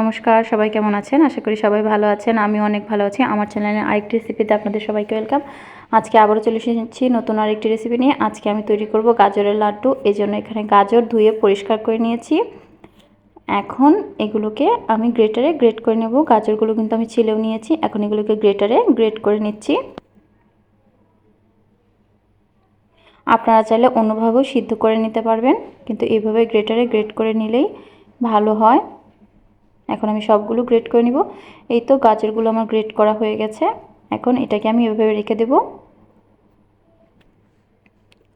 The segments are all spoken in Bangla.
নমস্কার, সবাই কেমন আছেন? আশা করি সবাই ভালো আছেন আমি অনেক ভালো আছি। আমার চ্যানেলে আরেকটি রেসিপিতে আপনাদের সবাইকে ওয়েলকাম আজকে আবারও চলে এসেছি নতুন আরেকটি রেসিপি নিয়ে। আজকে আমি তৈরি করব গাজরের লাড্ডু। এই জন্য এখানে গাজর ধুয়ে পরিষ্কার করে নিয়েছি। এখন এগুলোকে আমি গ্রেটারে গ্রেট করে নেব। গাজরগুলো কিন্তু আমি ছিলেও নিয়েছি, এখন এগুলোকে গ্রেটারে গ্রেট করে নিচ্ছি। আপনারা চাইলে অন্যভাবেও সিদ্ধ করে নিতে পারবেন, কিন্তু এইভাবে গ্রেটারে গ্রেট করে নিলেই ভালো হয়। এখন আমি সবগুলো গ্রেট করে নিব। এই তো গাজরগুলো আমার গ্রেট করা হয়ে গেছে। এখন এটাকে আমি এভাবে রেখে দেব।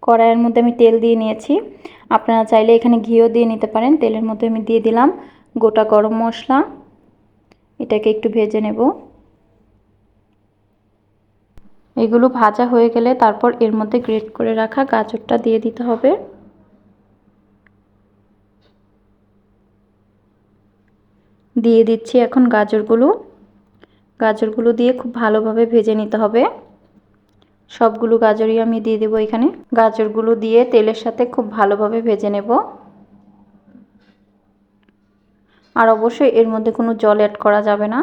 কড়াইয়ের মধ্যে আমি তেল দিয়ে নিয়েছি। আপনারা চাইলে এখানে ঘিও দিয়ে নিতে পারেন। তেলের মধ্যে আমি দিয়ে দিলাম গোটা গরম মশলা। এটাকে একটু ভেজে নেব। এগুলো ভাজা হয়ে গেলে তারপর এর মধ্যে গ্রেট করে রাখা গাজরটা দিয়ে দিতে হবে। দিয়ে দিচ্ছি এখন গাজরগুলো। গাজরগুলো দিয়ে খুব ভালোভাবে ভেজে নিতে হবে। সবগুলো গাজরই আমি দিয়ে দেবো এখানে। গাজরগুলো দিয়ে তেলের সাথে খুব ভালোভাবে ভেজে নেব। আর অবশ্যই এর মধ্যে কোনো জল অ্যাড করা যাবে না।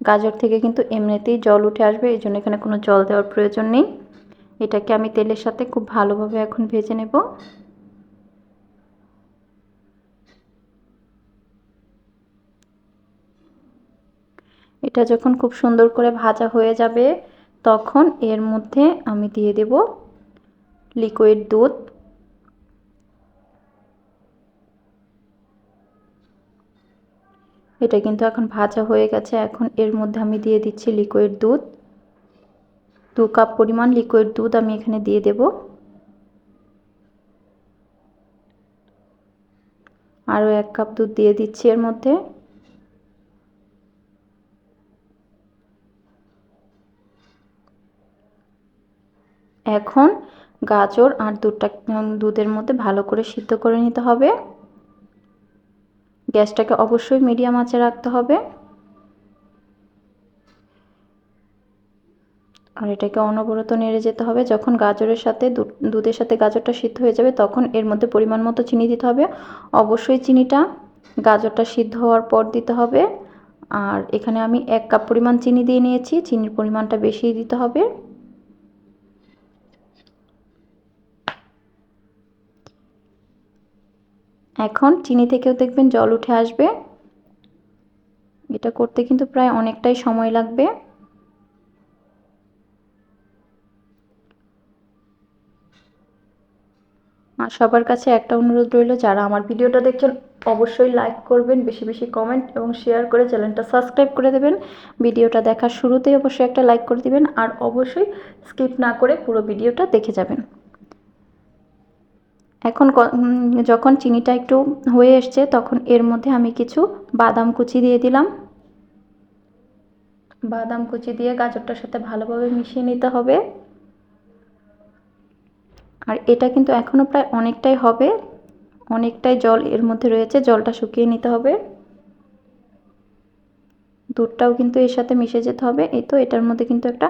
গাজর থেকে কিন্তু এমনিতেই জল উঠে আসবে, এই জন্য এখানে কোনো জল দেওয়ার প্রয়োজন নেই। এটাকে আমি তেলের সাথে খুব ভালোভাবে এখন ভেজে নেব। এটা যখন খুব সুন্দর করে ভাজা হয়ে যাবে, তখন এর মধ্যে আমি দিয়ে দেব লিকুইড দুধ। এটা কিন্তু এখন ভাজা হয়ে গেছে, এখন এর মধ্যে আমি দিয়ে দিচ্ছি লিকুইড দুধ। দু কাপ পরিমাণ লিকুইড দুধ আমি এখানে দিয়ে দেব। আরও এক কাপ দুধ দিয়ে দিচ্ছি এর মধ্যে। এখন গাজর আর দুধটা দুধের মধ্যে ভালো করে সিদ্ধ করে নিতে হবে। গ্যাসটাকে অবশ্যই মিডিয়াম আঁচে রাখতে হবে। আর এটাকে অনবরত নেড়ে যেতে হবে। যখন গাজরের সাথে দুধের সাথে গাজরটা সিদ্ধ হয়ে যাবে, তখন এর মধ্যে পরিমাণ মতো চিনি দিতে হবে। অবশ্যই চিনিটা গাজরটা সিদ্ধ হওয়ার পর দিতে হবে। আর এখানে আমি এক কাপ পরিমাণ চিনি দিয়ে নিয়েছি। চিনির পরিমাণটা বেশি দিতে হবে। এখন চিনি থেকেও দেখবেন জল উঠে আসবে। এটা করতে কিন্তু প্রায় অনেকটাই সময় লাগবে। আর সবার কাছে একটা অনুরোধ রইল, যারা আমার ভিডিওটা দেখছেন অবশ্যই লাইক করবেন, বেশি বেশি কমেন্ট এবং শেয়ার করে চ্যানেলটা সাবস্ক্রাইব করে দেবেন। ভিডিওটা দেখার শুরুতেই অবশ্যই একটা লাইক করে দিবেন, আর অবশ্যই স্কিপ না করে পুরো ভিডিওটা দেখে যাবেন। এখন যখন চিনিটা একটু হয়ে এসছে, তখন এর মধ্যে আমি কিছু বাদাম কুচি দিয়ে দিলাম। বাদাম কুচি দিয়ে গাজরটার সাথে ভালোভাবে মিশিয়ে নিতে হবে। আর এটা কিন্তু এখনও প্রায় অনেকটাই হবে। অনেকটাই জল এর মধ্যে রয়েছে, জলটা শুকিয়ে নিতে হবে। দুধটাও কিন্তু এর সাথে মিশে যেতে হবে। এই তো এটার মধ্যে কিন্তু একটা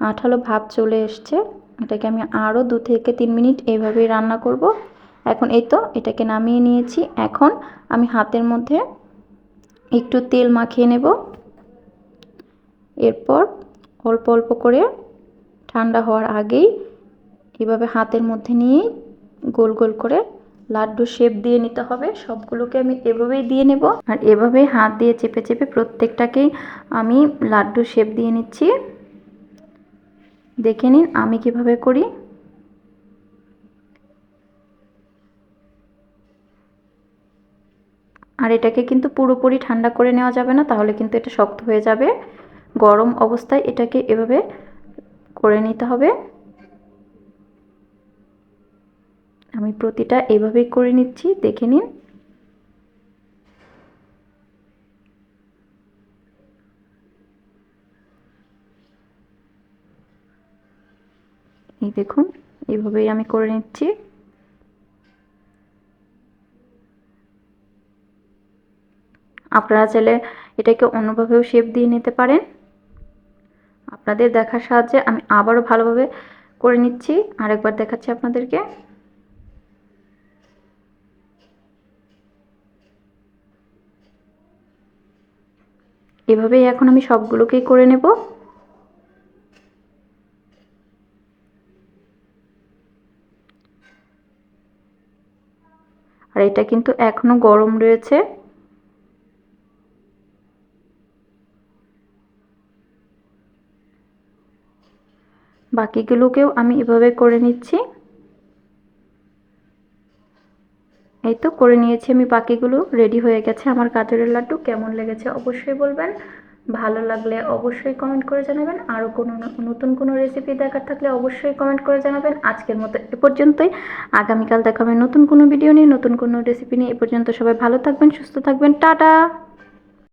আঠালো ভাব চলে এসছে। এটাকে আমি আরও দু থেকে তিন মিনিট এইভাবেই রান্না করব। এখন এই তো, এটাকে নামিয়ে নিয়েছি। এখন আমি হাতের মধ্যে একটু তেল মাখিয়ে নেব। এরপর অল্প অল্প করে ঠান্ডা হওয়ার আগেই এভাবে হাতের মধ্যে নিয়ে গোল গোল করে লাড্ডু শেপ দিয়ে নিতে হবে। সবগুলোকে আমি এভাবেই দিয়ে নেব। আর এভাবে হাত দিয়ে চেপে চেপে প্রত্যেকটাকেই আমি লাড্ডু শেপ দিয়ে নিচ্ছি। দেখে নিন, আমি কীভাবে করি। আর এটাকে কিন্তু পুরোপুরি ঠান্ডা করে নেওয়া যাবে না, তাহলে কিন্তু এটা শক্ত হয়ে যাবে। গরম অবস্থায় এটাকে এভাবে করে নিতে হবে। আমি প্রতিটা এভাবেই করে নিচ্ছি, দেখে নিন। এই দেখুন এইভাবেই আমি করে নিচ্ছি। আপনারা চাইলে এটাকে অন্যভাবেও শেপ দিয়ে নিতে পারেন। আপনাদের দেখার সাহায্যে আমি আবারও ভালোভাবে করে নিচ্ছি। আরেকবার দেখাচ্ছি আপনাদেরকে। এভাবেই এখন আমি সবগুলোকেই করে নেব। আর এটা কিন্তু এখনও গরম রয়েছে। বাকিগুলোকেও আমি এভাবে করে নিচ্ছি। এই তো করে নিয়েছি আমি বাকিগুলো রেডি হয়ে গেছে আমার গাজরের লাড্ডু। কেমন লেগেছে অবশ্যই বলবেন। ভালো লাগলে অবশ্যই কমেন্ট করে জানাবেন। আরও কোনো নতুন কোনো রেসিপি দেখার থাকলে অবশ্যই কমেন্ট করে জানাবেন। আজকের মতো এ পর্যন্তই। আগামীকাল দেখাবেন নতুন কোনো ভিডিও নিয়ে, নতুন কোনো রেসিপি নিয়ে। এ পর্যন্ত সবাই ভালো থাকবেন, সুস্থ থাকবেন। টাটা!